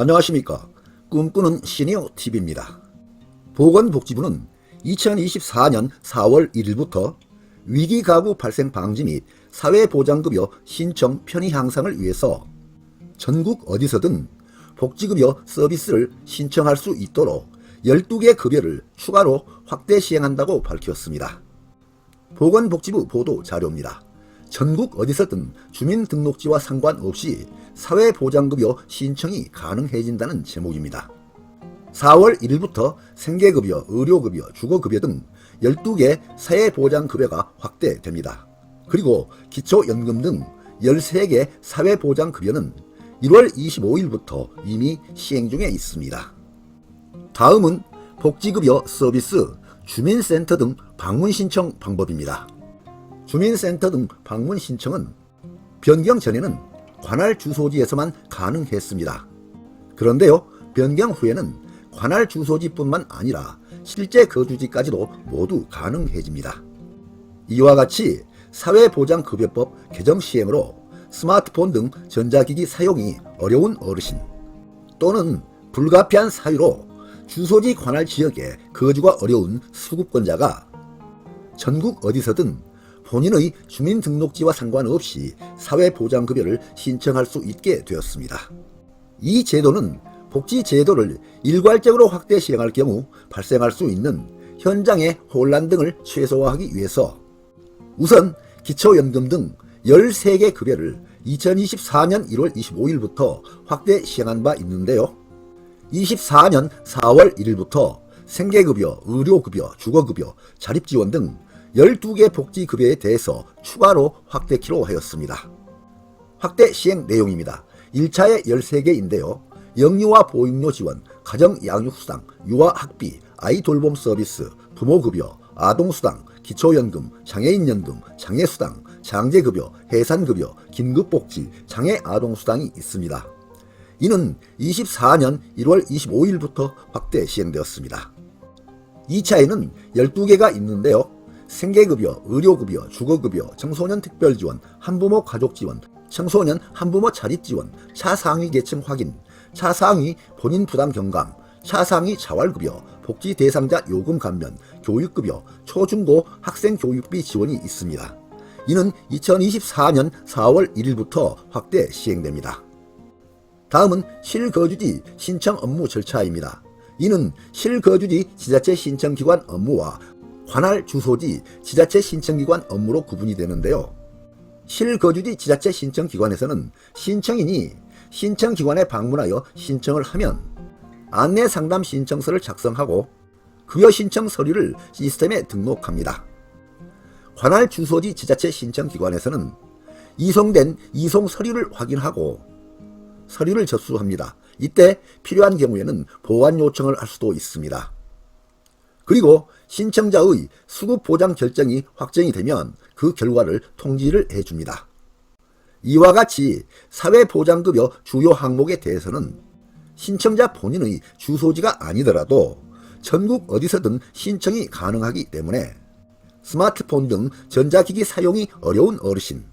안녕하십니까. 꿈꾸는 시니어 TV입니다. 보건복지부는 2024년 4월 1일부터 위기 가구 발생 방지 및 사회보장급여 신청 편의 향상을 위해서 전국 어디서든 복지급여 서비스를 신청할 수 있도록 12개 급여를 추가로 확대 시행한다고 밝혔습니다. 보건복지부 보도 자료입니다. 전국 어디서든 주민등록지와 상관없이 사회보장급여 신청이 가능해진다는 제목입니다. 4월 1일부터 생계급여, 의료급여, 주거급여 등 12개 사회보장급여가 확대됩니다. 그리고 기초연금 등 13개 사회보장급여는 1월 25일부터 이미 시행 중에 있습니다. 다음은 복지급여 서비스, 주민센터 등 방문 신청 방법입니다. 주민센터 등 방문 신청은 변경 전에는 관할 주소지에서만 가능했습니다. 그런데요, 변경 후에는 관할 주소지뿐만 아니라 실제 거주지까지도 모두 가능해집니다. 이와 같이 사회보장급여법 개정 시행으로 스마트폰 등 전자기기 사용이 어려운 어르신 또는 불가피한 사유로 주소지 관할 지역에 거주가 어려운 수급권자가 전국 어디서든 본인의 주민등록지와 상관없이 사회보장급여를 신청할 수 있게 되었습니다. 이 제도는 복지제도를 일괄적으로 확대 시행할 경우 발생할 수 있는 현장의 혼란 등을 최소화하기 위해서 우선 기초연금 등 13개 급여를 2024년 1월 25일부터 확대 시행한 바 있는데요. 24년 4월 1일부터 생계급여, 의료급여, 주거급여, 자립지원 등 12개 복지급여에 대해서 추가로 확대키로 하였습니다. 확대 시행 내용입니다. 1차에 13개인데요. 영유아 보육료 지원, 가정 양육수당, 유아 학비, 아이 돌봄 서비스, 부모급여, 아동수당, 기초연금, 장애인연금, 장애수당, 장제급여, 해산급여, 긴급복지, 장애아동수당이 있습니다. 이는 24년 1월 25일부터 확대 시행되었습니다. 2차에는 12개가 있는데요. 생계급여, 의료급여, 주거급여, 청소년 특별지원, 한부모 가족지원, 청소년 한부모 자립지원, 차상위 계층 확인, 차상위 본인 부담 경감, 차상위 자활급여, 복지 대상자 요금 감면, 교육급여, 초중고 학생 교육비 지원이 있습니다. 이는 2024년 4월 1일부터 확대 시행됩니다. 다음은 실거주지 신청 업무 절차입니다. 이는 실거주지 지자체 신청기관 업무와 관할 주소지 지자체 신청기관 업무로 구분이 되는데요. 실거주지 지자체 신청기관에서는 신청인이 신청기관에 방문하여 신청을 하면 안내 상담 신청서를 작성하고 급여 신청 서류를 시스템에 등록합니다. 관할 주소지 지자체 신청기관에서는 이송된 이송 서류를 확인하고 서류를 접수합니다. 이때 필요한 경우에는 보완 요청을 할 수도 있습니다. 그리고 신청자의 수급 보장 결정이 확정이 되면 그 결과를 통지를 해줍니다. 이와 같이 사회보장급여 주요 항목에 대해서는 신청자 본인의 주소지가 아니더라도 전국 어디서든 신청이 가능하기 때문에 스마트폰 등 전자기기 사용이 어려운 어르신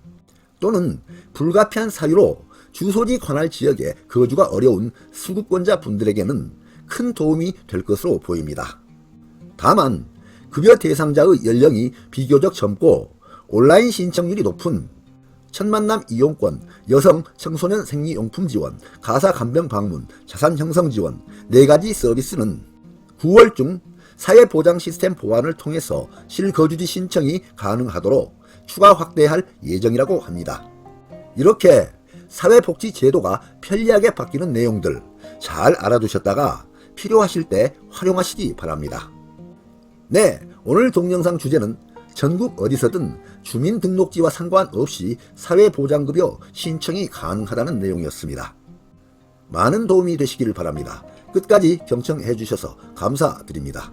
또는 불가피한 사유로 주소지 관할 지역에 거주가 어려운 수급권자 분들에게는 큰 도움이 될 것으로 보입니다. 다만 급여 대상자의 연령이 비교적 젊고 온라인 신청률이 높은 천만남 이용권, 여성 청소년 생리용품 지원, 가사 간병 방문, 자산 형성 지원 네 가지 서비스는 9월 중 사회보장 시스템 보완을 통해서 실거주지 신청이 가능하도록 추가 확대할 예정이라고 합니다. 이렇게 사회복지 제도가 편리하게 바뀌는 내용들 잘 알아두셨다가 필요하실 때 활용하시기 바랍니다. 네, 오늘 동영상 주제는 전국 어디서든 주민등록지와 상관없이 사회보장급여 신청이 가능하다는 내용이었습니다. 많은 도움이 되시기를 바랍니다. 끝까지 경청해 주셔서 감사드립니다.